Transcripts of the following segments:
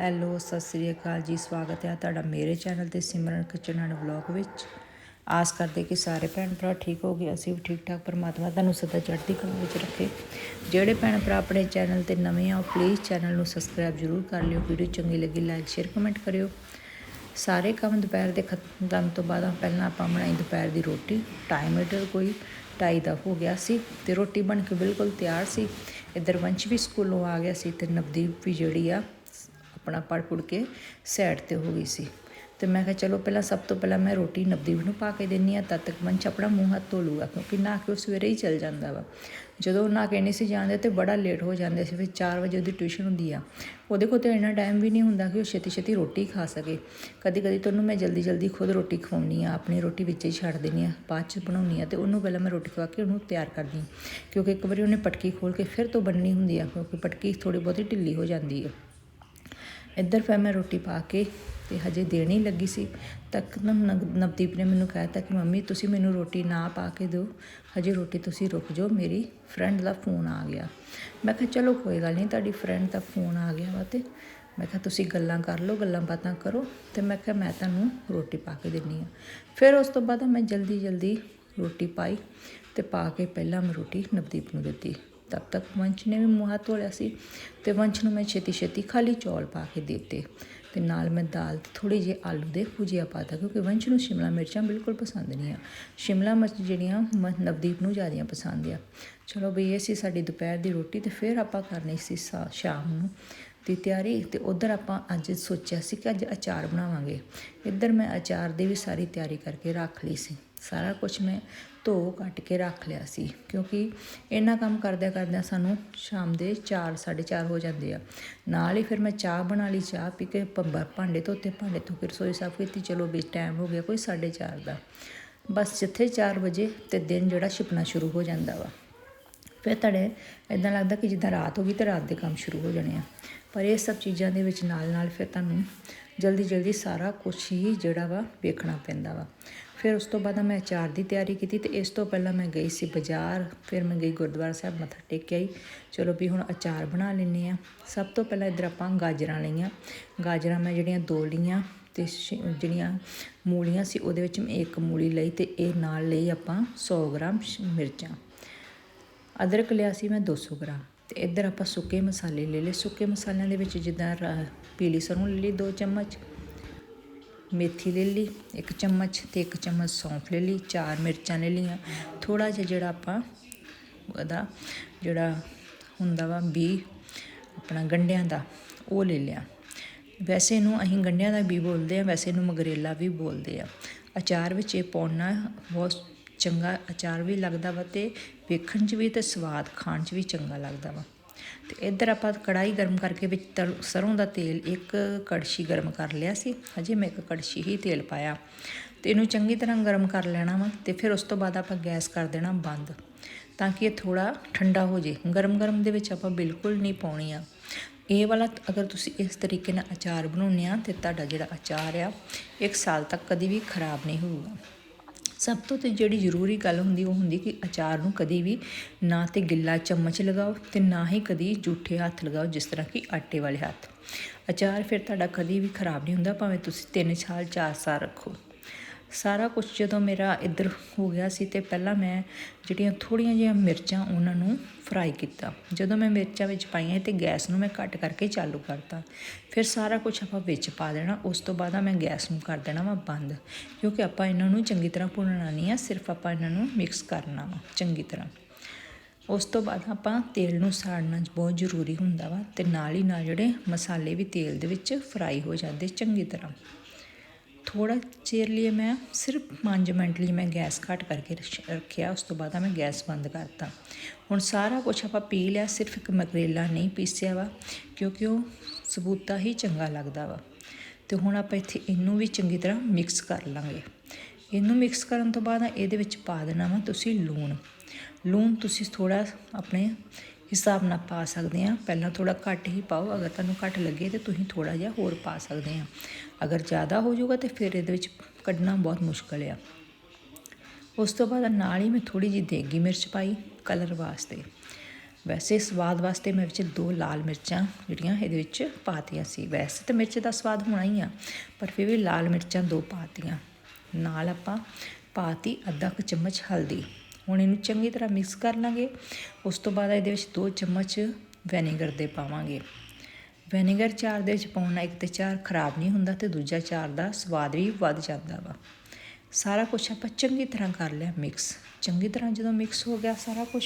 Hello, Sat Sri ਅਕਾਲ ਜੀ, ਸਵਾਗਤ ਹੈ ਤੁਹਾਡਾ ਮੇਰੇ ਚੈਨਲ ਤੇ ਸਿਮਰਨ ਕਿਚਨ ਐਂਡ ਵਲੌਗ ਵਿੱਚ। ਆਸ ਕਰਦੇ ਕਿ ਸਾਰੇ ਭੈਣ ਭਰਾ ਠੀਕ ਹੋਗੇ, ਅਸੀਂ ਵੀ ਠੀਕ ਠਾਕ, ਪਰਮਾਤਮਾ ਤੁਹਾਨੂੰ ਸਦਾ ਚੜ੍ਹਦੀ ਕਲਾ ਵਿੱਚ ਰੱਖੇ। ਜਿਹੜੇ ਭੈਣ ਭਰਾ ਆਪਣੇ ਚੈਨਲ ਤੇ ਨਵੇਂ ਆ ਪਲੀਜ਼ ਚੈਨਲ ਨੂੰ ਸਬਸਕ੍ਰਾਈਬ ਜ਼ਰੂਰ ਕਰ ਲਿਓ, ਵੀਡੀਓ ਚੰਗੀ ਲੱਗੀ ਲਾਈਕ ਸ਼ੇਅਰ ਕਮੈਂਟ ਕਰਿਓ। ਸਾਰੇ ਕੰਮ ਦੁਪਹਿਰ ਦੇ ਖਤਮ ਤੋਂ ਬਾਅਦ ਪਹਿਲਾਂ ਆਪਾਂ ਬਣਾਈ ਦੁਪਹਿਰ ਦੀ ਰੋਟੀ ਟਾਈਮ ਇਟਰ ਕੋਈ ਢਾਈ ਦਾ ਹੋ ਗਿਆ ਸੀ ਤੇ ਰੋਟੀ ਬਣ ਕੇ ਬਿਲਕੁਲ ਤਿਆਰ ਸੀ। ਇੱਧਰ ਵੰਸ਼ ਵੀ ਸਕੂਲੋਂ ਆ ਗਿਆ ਸੀ ਤੇ ਨਵਦੀਪ ਵੀ ਜਿਹੜੀ ਆ ਆਪਣਾ ਪੜ ਪੁੜ ਕੇ ਸਾਈਡ ਤੇ ਹੋ ਗਈ ਸੀ। ਤੇ ਮੈਂ ਕਿਹਾ, ਚਲੋ ਪਹਿਲਾਂ ਸਭ ਤੋਂ ਪਹਿਲਾਂ ਮੈਂ ਰੋਟੀ ਨਵਦੀਪ ਨੂੰ ਪਾ ਕੇ ਦਿੰਨੀ ਆ, ਤਦ ਤੱਕ ਵੰਸ਼ ਆਪਣਾ ਮੂੰਹ ਹੱਥ ਧੋ ਲੂਗਾ ਕਿਉਂਕਿ ਨਾ ਕਿ ਉਹ ਸਵੇਰੇ ਹੀ ਚੱਲ ਜਾਂਦਾ ਵਾ। ਜਦੋਂ ਨਾ ਕੇ ਨਹੀਂ ਸੀ ਜਾਂਦੇ, ਤੇ ਬੜਾ ਲੇਟ ਹੋ ਜਾਂਦੇ ਸੀ, ਫਿਰ 4 ਵਜੇ ਉਹਦੀ ਟਿਊਸ਼ਨ ਹੁੰਦੀ ਆ। ਉਹਦੇ ਕੋਲ ਤੇ ਇੰਨਾ ਟਾਈਮ ਵੀ ਨਹੀਂ ਹੁੰਦਾ ਕਿ ਉਹ ਛੇਤੀ ਛੇਤੀ ਰੋਟੀ ਖਾ ਸਕੇ। ਕਦੀ ਕਦੀ ਤਾਂ ਉਹਨੂੰ ਮੈਂ ਜਲਦੀ ਜਲਦੀ ਖੁਦ ਰੋਟੀ ਖਵਾਉਣੀ ਆ, ਆਪਣੀ ਰੋਟੀ ਵਿੱਚ ਹੀ ਛੱਡ ਦੇਣੀ ਆ, ਬਾਅਦ ਚ ਬਣਾਉਣੀ ਆ, ਤੇ ਉਹਨੂੰ ਪਹਿਲਾਂ ਮੈਂ ਰੋਟੀ ਖਵਾ ਕੇ ਉਹਨੂੰ ਤਿਆਰ ਕਰਦੀ ਹਾਂ। ਕਿਉਂਕਿ ਇੱਕ ਵਾਰੀ ਉਹਨੇ ਪਟਕੀ ਖੋਲ ਕੇ ਫਿਰ ਤੋਂ ਬੰਨਣੀ ਹੁੰਦੀ ਆ, ਕਿਉਂਕਿ ਪਟਕੀ ਥੋੜੀ ਬਹੁਤੀ ਢਿੱਲੀ ਹੋ ਜਾਂਦੀ ਆ। ਇੱਧਰ ਫਿਰ ਮੈਂ ਰੋਟੀ ਪਾ ਕੇ ਤੇ ਹਜੇ ਦੇਣੀ ਲੱਗੀ ਸੀ। ਤੱਕ ਨਵ- ਨਵਦੀਪ ਨੇ ਮੈਨੂੰ ਕਹਿ ਤਾ ਕਿ ਮੰਮੀ ਤੁਸੀਂ ਮੈਨੂੰ ਰੋਟੀ ਨਾ ਪਾ ਕੇ ਦਿਓ। ਹਜੇ ਰੋਟੀ ਤੁਸੀਂ ਰੁਕ ਜਾਓ, ਮੇਰੀ ਫਰੈਂਡ ਦਾ ਫੋਨ ਆ ਗਿਆ। ਮੈਂ ਕਿਹਾ, ਚਲੋ ਕੋਈ ਗੱਲ ਨਹੀਂ, ਤੁਹਾਡੀ ਫਰੈਂਡ ਦਾ ਫੋਨ ਆ ਗਿਆ ਵਾ ਤੇ ਮੈਂ ਕਿਹਾ, ਤੁਸੀਂ ਗੱਲਾਂ ਕਰ ਲਓ, ਗੱਲਾਂ ਬਾਤਾਂ ਕਰੋ ਤੇ ਮੈਂ ਕਿਹਾ, ਮੈਂ ਤੁਹਾਨੂੰ ਰੋਟੀ ਪਾ ਕੇ ਦਿੰਨੀ ਆ। ਫਿਰ ਉਸ ਤੋਂ ਬਾਅਦ ਮੈਂ ਜਲਦੀ ਜਲਦੀ ਰੋਟੀ ਪਾਈ ਤੇ ਪਾ ਕੇ ਪਹਿਲਾਂ ਮੈਂ ਰੋਟੀ ਨਵਦੀਪ ਨੂੰ ਦਿੱਤੀ। ਤਬ ਤੱਕ ਵੰਸ਼ ਨੇ ਵੀ ਮੂੰਹ ਹੱਥ ਧੋਲਿਆ ਸੀ ਤੇ ਵੰਸ਼ ਨੂੰ ਮੈਂ ਛੇਤੀ ਛੇਤੀ ਖਾਲੀ ਚੌਲ ਪਾ ਕੇ ਦੇ ਦਿੱਤੇ ਤੇ ਨਾਲ ਮੈਂ ਦਾਲ ਤੇ ਥੋੜੀ ਜਿਹੇ ਆਲੂ ਦੇ ਭੁਜੀਆ ਪਾਤਾ ਕਿਉਂਕਿ ਵੰਸ਼ ਨੂੰ ਸ਼ਿਮਲਾ ਮਿਰਚਾਂ ਬਿਲਕੁਲ ਪਸੰਦ ਨਹੀਂ ਆ ਸ਼ਿਮਲਾ ਮਿਰਚ ਜਿਹੜੀਆਂ ਮ- ਨਵਦੀਪ ਨੂੰ ਜ਼ਿਆਦੀਆਂ ਪਸੰਦ ਆ ਚਲੋ ਬਈ ਇਹ ਸੀ ਸਾਡੀ ਦੁਪਹਿਰ ਦੀ ਰੋਟੀ ਤੇ ਫਿਰ ਆਪਾਂ ਕਰਨੀ ਸੀ ਸਾ- ਸ਼ਾਮ ਨੂੰ ਦੀ ਤਿਆਰੀ ਤੇ ਉਧਰ ਆਪਾਂ ਅੱਜ ਸੋਚਿਆ ਸੀ ਕਿ ਅੱਜ ਅਚਾਰ ਬਣਾਵਾਂਗੇ ਇੱਧਰ ਮੈਂ ਅਚਾਰ ਦੀ ਵੀ ਸਾਰੀ ਤਿਆਰੀ ਕਰਕੇ ਰੱਖ ਲਈ ਸੀ ਸਾਰਾ ਕੁਝ ਮੈਂ ਧੋ ਕੱਟ ਕੇ ਰੱਖ ਲਿਆ ਸੀ, ਕਿਉਂਕਿ ਇਹਨਾਂ ਕੰਮ ਕਰਦਿਆਂ ਕਰਦਿਆਂ ਸਾਨੂੰ ਸ਼ਾਮ ਦੇ 4 4:30 ਹੋ ਜਾਂਦੇ ਆ। ਨਾਲ ਹੀ ਫਿਰ ਮੈਂ ਚਾਹ ਬਣਾ ਲਈ, ਚਾਹ ਪੀ ਕੇ ਭੰਬਰ ਭਾਂਡੇ ਧੋਤੇ, ਭਾਂਡੇ ਧੋ ਕੇ ਰਸੋਈ ਸਾਫ਼ ਕੀਤੀ, ਚਲੋ ਵੀ ਟਾਈਮ ਹੋ ਗਿਆ ਕੋਈ 4:30 ਦਾ। ਬਸ ਜਿੱਥੇ 4 ਵਜੇ ਤੇ ਦਿਨ ਜਿਹੜਾ ਛਿਪਣਾ ਸ਼ੁਰੂ ਹੋ ਜਾਂਦਾ ਵਾ। ਫਿਰ ਤੁਹਾਡੇ ਇਦਾਂ ਲੱਗਦਾ ਕਿ ਜਿੱਦਾਂ ਰਾਤ ਹੋ ਗਈ ਤੇ ਰਾਤ ਦੇ ਕੰਮ ਸ਼ੁਰੂ ਹੋ ਜਾਣੇ ਆ। ਪਰ ਇਹ ਸਭ ਚੀਜ਼ਾਂ ਦੇ ਵਿੱਚ ਨਾਲ ਨਾਲ ਫਿਰ ਤੁਹਾਨੂੰ ਜਲਦੀ ਜਲਦੀ ਸਾਰਾ ਕੁਝ ਹੀ ਜਿਹੜਾ ਵਾ ਵੇਖਣਾ ਪੈਂਦਾ ਵਾ। ਫਿਰ ਉਸ ਤੋਂ ਬਾਅਦ ਮੈਂ ਅਚਾਰ ਦੀ ਤਿਆਰੀ ਕੀਤੀ ਤੇ ਇਸ ਤੋਂ ਪਹਿਲਾਂ ਮੈਂ ਗਈ ਸੀ ਬਾਜ਼ਾਰ, ਫਿਰ ਮੈਂ ਗਈ ਗੁਰਦੁਆਰਾ ਸਾਹਿਬ, ਮੱਥਾ ਟੇਕ ਕੇ ਆਈ। ਚਲੋ ਵੀ ਹੁਣ ਅਚਾਰ ਬਣਾ ਲੈਂਦੇ ਆ ਸਭ ਤੋਂ ਪਹਿਲਾਂ ਇੱਧਰ ਆਪਾਂ ਗਾਜਰਾਂ ਲਈਆਂ। ਗਾਜਰਾਂ ਮੈਂ ਜਿਹੜੀਆਂ ਦੋ ਲਈਆਂ ਤੇ ਸ਼ਿ- ਜਿਹੜੀਆਂ ਮੂਲੀਆਂ ਸੀ ਉਹਦੇ ਵਿੱਚ ਮੈਂ ਇੱਕ ਮੂਲੀ ਲਈ ਤੇ ਇਹ ਨਾਲ ਲਈ ਆਪਾਂ 100 ਗ੍ਰਾਮ ਸ਼- ਮਿਰਚਾਂ। ਅਦਰਕ ਲਿਆ ਸੀ ਮੈਂ 200 ਗ੍ਰਾਮ ਤੇ ਇੱਧਰ ਆਪਾਂ ਸੁੱਕੇ ਮਸਾਲੇ ਲੈ ਲਏ। ਸੁੱਕੇ ਮਸਾਲਿਆਂ ਦੇ ਵਿੱਚ ਜਿੱਦਾਂ ਰ- ਪੀਲੀ ਸਰੋਂ ਲੈ ਲਈ 2 ਚਮਚ ਮੇਥੀ ਲੈ ਲਈ, ਇੱਕ ਚਮਚ ਤੇ ਇੱਕ ਚਮਚ ਸੌਂਫ ਲੈ ਲਈ, ਚਾਰ ਮਿਰਚਾਂ ਲੈ ਲਈਆਂ। ਥੋੜਾ ਜਿਹਾ ਜਿਹੜਾ ਆਪਾਂ ਉਹਦਾ ਜਿਹੜਾ ਹੁੰਦਾ ਵਾ ਬੀ, ਆਪਣਾ ਗੰਢਿਆਂ ਦਾ, ਉਹ ਲੈ ਲਿਆ। ਵੈਸੇ ਇਹਨੂੰ ਅਸੀਂ ਗੰਢਿਆਂ ਦਾ ਵੀ ਬੋਲਦੇ ਆ, ਵੈਸੇ ਇਹਨੂੰ ਮਗਰੇਲਾ ਵੀ ਬੋਲਦੇ ਆ। ਅਚਾਰ ਵਿੱਚ ਇਹ ਪਾਉਣਾ ਬਹੁਤ ਚੰਗਾ ਅਚਾਰ ਵੀ ਲੱਗਦਾ ਵਾ ਤੇ ਵੇਖਣ 'ਚ ਵੀ ਤੇ ਸਵਾਦ, ਖਾਣ 'ਚ ਵੀ ਚੰਗਾ ਲੱਗਦਾ ਵਾ। ਤੇ ਇੱਧਰ ਆਪਾਂ ਕੜਾਈ ਗਰਮ ਕਰਕੇ ਵਿੱਚ ਤਲ- ਸਰੋਂ ਦਾ ਤੇਲ ਇੱਕ ਕੜਛੀ ਗਰਮ ਕਰ ਲਿਆ ਸੀ। ਹਜੇ ਮੈਂ ਇੱਕ ਕੜਛੀ ਹੀ ਤੇਲ ਪਾਇਆ। ਤੇ ਇਹਨੂੰ ਚੰਗੀ ਤਰ੍ਹਾਂ ਗਰਮ ਕਰ ਲੈਣਾ ਵਾ ਤੇ ਫਿਰ ਉਸ ਤੋਂ ਬਾਅਦ ਆਪਾਂ ਗੈਸ ਕਰ ਦੇਣਾ ਬੰਦ ਤਾਂ ਕਿ ਇਹ ਥੋੜਾ ਠੰਡਾ ਹੋ ਜੇ। ਗਰਮ ਗਰਮ ਦੇ ਵਿੱਚ ਆਪਾਂ ਬਿਲਕੁਲ ਨਹੀਂ ਪਾਉਣੀ ਆ। ਇਹ ਵਾਲਾ ਅਗਰ ਤੁਸੀਂ ਇਸ ਤਰੀਕੇ ਨਾਲ ਅਚਾਰ ਬਣਾਉਂਦੇ ਆ ਤੇ ਤੁਹਾਡਾ ਜਿਹੜਾ ਅਚਾਰ ਆ, ਇੱਕ ਸਾਲ ਤੱਕ ਕਦੀ ਵੀ ਖਰਾਬ ਨਹੀਂ ਹੋਊਗਾ। ਸਭ ਤੋਂ ਤੇ ਜਿਹੜੀ ਜ਼ਰੂਰੀ ਗੱਲ ਹੁੰਦੀ, ਉਹ ਹੁੰਦੀ ਕਿ ਅਚਾਰ ਨੂੰ ਕਦੀ ਵੀ ਨਾ ਤੇ ਗਿੱਲਾ ਚਮਚ ਲਗਾਓ ਤੇ ਨਾ ਹੀ ਕਦੀ ਜੂਠੇ ਹੱਥ ਲਗਾਓ, ਜਿਸ ਤਰ੍ਹਾਂ ਕਿ ਆਟੇ ਵਾਲੇ ਹੱਥ। ਅਚਾਰ ਫਿਰ ਤੁਹਾਡਾ ਕਦੀ ਵੀ ਖਰਾਬ ਨਹੀਂ ਹੁੰਦਾ, ਭਾਵੇਂ ਤੁਸੀਂ 3 ਸਾਲ 4 ਸਾਲ ਰੱਖੋ। ਸਾਰਾ ਕੁਝ ਜਦੋਂ ਮੇਰਾ ਇੱਧਰ ਹੋ ਗਿਆ ਸੀ ਤੇ ਪਹਿਲਾਂ ਮੈਂ ਜਿਹੜੀਆਂ ਥੋੜੀਆਂ ਜਿਹੀਆਂ ਮਿਰਚਾਂ ਉਹਨਾਂ ਨੂੰ ਫਰਾਈ ਕੀਤਾ। ਜਦੋਂ ਮੈਂ ਮਿਰਚਾਂ ਵਿੱਚ ਪਾਈਆਂ ਤੇ ਗੈਸ ਨੂੰ ਮੈਂ ਘੱਟ ਕਰਕੇ ਚਾਲੂ ਕਰਤਾ। ਫਿਰ ਸਾਰਾ ਕੁਝ ਆਪਾਂ ਵਿੱਚ ਪਾ ਦੇਣਾ, ਉਸ ਤੋਂ ਬਾਅਦ ਮੈਂ ਗੈਸ ਨੂੰ ਕਰ ਦੇਣਾ ਵਾ ਬੰਦ। ਕਿਉਂਕਿ ਆਪਾਂ ਇਹਨਾਂ ਨੂੰ ਚੰਗੀ ਤਰ੍ਹਾਂ ਭੁੰਨਣਾ ਨਹੀਂ ਆ, ਸਿਰਫ ਆਪਾਂ ਇਹਨਾਂ ਨੂੰ ਮਿਕਸ ਕਰਨਾ ਵਾ, ਚੰਗੀ ਤਰ੍ਹਾਂ। ਉਸ ਤੋਂ ਬਾਅਦ ਆਪਾਂ ਤੇਲ ਨੂੰ ਸਾੜਨਾ ਬਹੁਤ ਜ਼ਰੂਰੀ ਹੁੰਦਾ ਵਾ ਤੇ ਨਾਲ ਹੀ ਨਾਲ ਜਿਹੜੇ ਮਸਾਲੇ ਵੀ ਤੇਲ ਦੇ ਵਿੱਚ ਫਰਾਈ ਹੋ ਜਾਂਦੇ ਚੰਗੀ ਤਰ੍ਹਾਂ। ਥੋੜਾ ਚਿਰ ਲਈ ਮੈਂ ਸਿਰਫ 5 ਮਿੰਟ ਲਈ ਮੈਂ ਗੈਸ ਘੱਟ ਕਰਕੇ ਰੱਖਿਆ, ਉਸ ਤੋਂ ਬਾਅਦ ਮੈਂ ਗੈਸ ਬੰਦ ਕਰਤਾ। ਹੁਣ ਸਾਰਾ ਕੁਝ ਆਪਾਂ ਪੀ ਲਿਆ, ਸਿਰਫ ਇੱਕ ਮਕਰੇਲਾ ਨਹੀਂ ਪੀਸਿਆ ਵਾ, ਕਿਉਂਕਿ ਉਹ ਸਬੂਤਾ ਹੀ ਚੰਗਾ ਲੱਗਦਾ ਵਾ। ਤੇ ਹੁਣ ਆਪਾਂ ਇੱਥੇ ਇਹਨੂੰ ਵੀ ਚੰਗੀ ਤਰ੍ਹਾਂ ਮਿਕਸ ਕਰ ਲਾਂਗੇ। ਇਹਨੂੰ ਮਿਕਸ ਕਰਨ ਤੋਂ ਬਾਅਦ ਇਹਦੇ ਵਿੱਚ ਪਾ ਦੇਣਾ ਵਾ ਤੁਸੀਂ ਲੂਣ। ਲੂਣ ਤੁਸੀਂ ਥੋੜਾ ਆਪਣੇ ਹਿਸਾਬ ਨਾਲ ਪਾ ਸਕਦੇ ਆ ਪਹਿਲਾਂ ਥੋੜਾ ਘੱਟ ਹੀ ਪਾਓ। ਅਗਰ ਤੁਹਾਨੂੰ ਘੱਟ ਲੱਗੇ ਤੇ ਤੁਸੀਂ ਥੋੜਾ ਜਿਹਾ ਹੋਰ ਪਾ ਸਕਦੇ ਆ ਅਗਰ ਜ਼ਿਆਦਾ ਹੋ ਜਾਊਗਾ ਤੇ ਫਿਰ ਇਹਦੇ ਵਿੱਚ ਕੱਢਣਾ ਬਹੁਤ ਮੁਸ਼ਕਲ ਆ। ਉਸ ਤੋਂ ਬਾਅਦ ਨਾਲ ਹੀ ਮੈਂ ਥੋੜੀ ਜਿਹੀ ਦੇਗੀ ਮਿਰਚ ਪਾਈ ਕਲਰ ਵਾਸਤੇ। ਵੈਸੇ ਸਵਾਦ ਵਾਸਤੇ ਮੈਂ ਵਿੱਚ ਦੋ ਲਾਲ ਮਿਰਚਾਂ ਜਿਹੜੀਆਂ ਇਹਦੇ ਵਿੱਚ ਪਾਤੀਆਂ ਸੀ। ਵੈਸੇ ਤਾਂ ਮਿਰਚ ਦਾ ਸਵਾਦ ਹੋਣਾ ਹੀ ਆ, ਪਰ ਫਿਰ ਵੀ ਲਾਲ ਮਿਰਚਾਂ ਦੋ ਪਾਤੀਆਂ। ਨਾਲ ਆਪਾਂ ਪਾਤੀ ਅੱਧਾ ਕੁ ਚਮਚ ਹਲਦੀ। ਹੁਣ ਇਹਨੂੰ ਚੰਗੀ ਤਰ੍ਹਾਂ ਮਿਕਸ ਕਰ ਲਾਂਗੇ। ਉਸ ਤੋਂ ਬਾਅਦ ਇਹਦੇ ਵਿੱਚ ਦੋ ਚਮਚ ਵੈਨੀਗਰ ਦੇ ਪਾਵਾਂਗੇ। ਵੈਨੇਗਰ ਚਾਰ ਦੇ ਵਿੱਚ ਪਾਉਣਾ ਇੱਕ ਤੇ ਚਾਰ ਖਰਾਬ ਨਹੀਂ ਹੁੰਦਾ ਤੇ ਦੂਜਾ ਚਾਰ ਦਾ ਸਵਾਦ ਵੀ ਵੱਧ ਜਾਂਦਾ ਵਾ। ਸਾਰਾ ਕੁਝ ਆਪਾਂ ਚੰਗੀ ਤਰ੍ਹਾਂ ਕਰ ਲਿਆ ਮਿਕਸ ਚੰਗੀ ਤਰ੍ਹਾਂ ਜਦੋਂ ਮਿਕਸ ਹੋ ਗਿਆ ਸਾਰਾ ਕੁਝ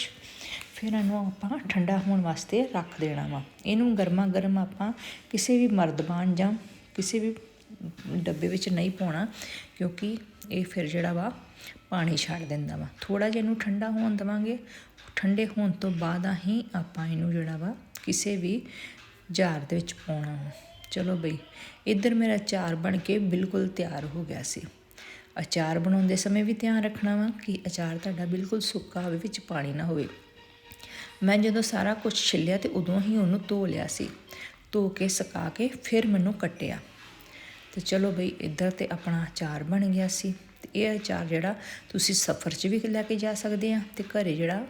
ਫਿਰ ਇਹਨੂੰ ਆਪਾਂ ਠੰਡਾ ਹੋਣ ਵਾਸਤੇ ਰੱਖ ਦੇਣਾ ਵਾ। ਇਹਨੂੰ ਗਰਮਾ ਗਰਮ ਆਪਾਂ ਕਿਸੇ ਵੀ ਮਰਦਬਾਨ ਜਾਂ ਕਿਸੇ ਵੀ ਡੱਬੇ ਵਿੱਚ ਨਹੀਂ ਪਾਉਣਾ, ਕਿਉਂਕਿ ਇਹ ਫਿਰ ਜਿਹੜਾ ਵਾ ਪਾਣੀ ਛੱਡ ਦਿੰਦਾ ਵਾ। ਥੋੜਾ ਜਿਹਾ ਇਹਨੂੰ ਠੰਡਾ ਹੋਣ ਦੇਵਾਂਗੇ। ਠੰਡੇ ਹੋਣ ਤੋਂ ਬਾਅਦ ਹੀ ਆਪਾਂ ਇਹਨੂੰ ਜਿਹੜਾ ਵਾ ਕਿਸੇ ਵੀ ਜਾਰ ਦੇ ਵਿੱਚ ਪਾਉਣਾ ਵਾ। ਚਲੋ ਬਈ, ਇੱਧਰ ਮੇਰਾ ਅਚਾਰ ਬਣ ਕੇ ਬਿਲਕੁਲ ਤਿਆਰ ਹੋ ਗਿਆ ਸੀ। ਅਚਾਰ ਬਣਾਉਂਦੇ ਸਮੇਂ ਵੀ ਧਿਆਨ ਰੱਖਣਾ ਵਾ ਕਿ ਅਚਾਰ ਤੁਹਾਡਾ ਬਿਲਕੁਲ ਸੁੱਕਾ ਹੋਵੇ, ਵਿੱਚ ਪਾਣੀ ਨਾ ਹੋਵੇ। ਮੈਂ ਜਦੋਂ ਸਾਰਾ ਕੁਝ ਛਿੱਲਿਆ ਤੇ ਉਦੋਂ ਹੀ ਉਹਨੂੰ ਧੋ ਲਿਆ ਸੀ। ਧੋ ਕੇ, ਸੁਕਾ ਕੇ ਫਿਰ ਮੈਨੂੰ ਕੱਟਿਆ। ਤੇ ਚਲੋ ਬਈ ਇੱਧਰ ਤੇ ਆਪਣਾ ਅਚਾਰ ਬਣ ਗਿਆ ਸੀ। ਤੇ ਇਹ ਅਚਾਰ ਜਿਹੜਾ ਤੁਸੀਂ ਸਫ਼ਰ 'ਚ ਵੀ ਲੈ ਕੇ ਜਾ ਸਕਦੇ ਆ ਤੇ ਘਰੇ ਜਿਹੜਾ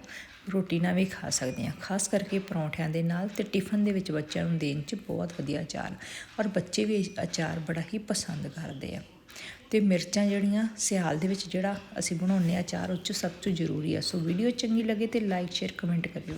ਰੋਟੀ ਨਾਲ ਵੀ ਖਾ ਸਕਦੇ ਆ। ਖਾਸ ਕਰਕੇ ਪਰੌਂਠਿਆਂ ਦੇ ਨਾਲ ਤੇ ਟਿਫਨ ਦੇ ਵਿੱਚ ਬੱਚਿਆਂ ਨੂੰ ਦੇਣ 'ਚ ਬਹੁਤ ਵਧੀਆ ਅਚਾਰ ਔਰ ਬੱਚੇ ਵੀ ਇਹ ਅਚਾਰ ਬੜਾ ਹੀ ਪਸੰਦ ਕਰਦੇ ਆ। ਤੇ ਮਿਰਚਾਂ ਜਿਹੜੀਆਂ ਸਿਆਲ ਦੇ ਵਿੱਚ ਜਿਹੜਾ ਅਸੀਂ ਬਣਾਉਂਦੇ ਆ ਅਚਾਰ ਉਹ 'ਚ ਸਭ ਤੋਂ ਜ਼ਰੂਰੀ ਆ। ਸੋ ਵੀਡੀਓ ਚੰਗੀ ਲੱਗੇ ਤੇ ਲਾਈਕ ਸ਼ੇਅਰ ਕਮੈਂਟ ਕਰਿਓ।